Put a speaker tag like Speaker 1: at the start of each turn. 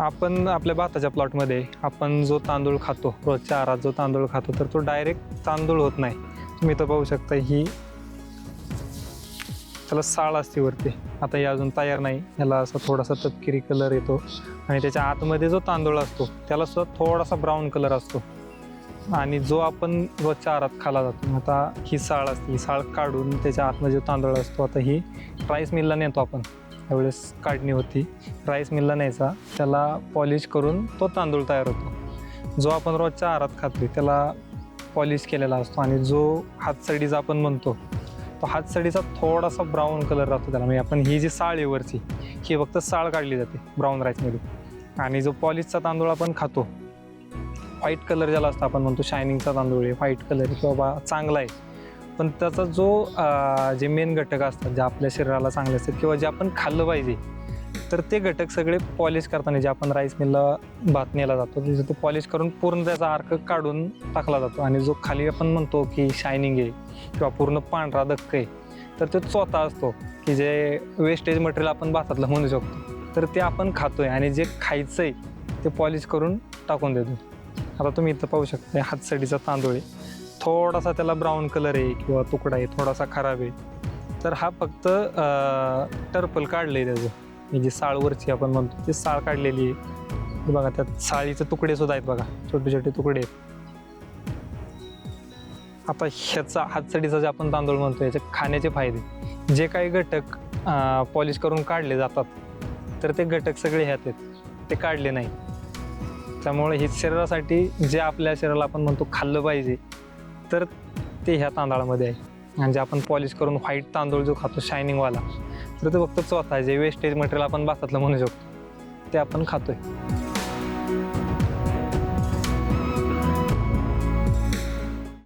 Speaker 1: आपण आपल्या भाताच्या प्लॉटमध्ये आपण जो तांदूळ खातो रोजच्या आहारात जो तांदूळ खातो तर तो डायरेक्ट तांदूळ होत नाही. तुम्ही तर पाहू शकता ही त्याला साळ असते वरती. आता हे अजून तयार नाही. याला असा थोडासा तपकिरी कलर येतो आणि त्याच्या आतमध्ये जो तांदूळ असतो त्याला सुद्धा थोडासा ब्राऊन कलर असतो. आणि जो आपण रोजच्या आहारात खाला जातो. आता ही साळ असते. ही साळ काढून त्याच्या आतमध्ये जो तांदूळ असतो आता ही राईस मिलला नेतो आपण. त्यावेळेस काढणी होती. राईस मिलला न्यायचा. त्याला पॉलिश करून तो तांदूळ तयार होतो. जो आपण रोजच्या आहारात खातो त्याला पॉलिश केलेला असतो आणि जो हातसडीचा आपण म्हणतो तो हातसडीचा थोडासा ब्राऊन कलर राहतो त्याला. म्हणजे आपण ही जी साळ आहे वरची ही फक्त साळ काढली जाते ब्राऊन राईसमध्ये आणि जो पॉलिशचा तांदूळ आपण खातो व्हाईट कलर ज्याला असतो आपण म्हणतो शायनिंगचा तांदूळ आहे व्हाईट कलर किंवा बा चांगला आहे पण त्याचा जो जे मेन घटक असतात जे आपल्या शरीराला चांगले असतात किंवा जे आपण खाल्लं पाहिजे तर ते घटक सगळे पॉलिश करताना जे आपण राईस मिलला भात नेला जातो तिथे तो पॉलिश करून पूर्ण त्याचा अर्क काढून टाकला जातो. आणि जो खाली आपण म्हणतो की शायनिंग आहे किंवा पूर्ण पांढरा धक्क आहे तर तो चोथा असतो की जे वेस्टेज मटेरियल आपण भातातलं म्हणू शकतो. तर ते आपण खातोय आणि जे खायचं आहे ते पॉलिश करून टाकून देतो. आता तुम्ही इथं पाहू शकता हातसडीचा तांदूळ आहे. थोडासा त्याला ब्राऊन कलर आहे किंवा तुकडा आहे थोडासा खराब आहे. तर हा फक्त टर्पल काढलं आहे त्याचं म्हणजे साळवरची आपण म्हणतो ती साळ काढलेली आहे. बघा त्यात साळीचे तुकडे सुद्धा आहेत बघा छोटे छोटे तुकडे. आता ह्याचा हातसडीचा जे आपण तांदूळ म्हणतो याचे खाण्याचे फायदे. जे काही घटक पॉलिश करून काढले जातात तर ते घटक सगळे ह्यात आहेत. ते काढले नाही त्यामुळे हे शरीरासाठी जे आपल्या शरीराला आपण म्हणतो खाल्लं पाहिजे तर ते ह्या तांदळामध्ये आहे. आणि जे आपण पॉलिश करून व्हाईट तांदूळ जो खातो शायनिंगवाला तर ते फक्त चौथा जे वेस्टेज मटेरियल आपण बासातलं म्हणू शकतो ते आपण खातोय.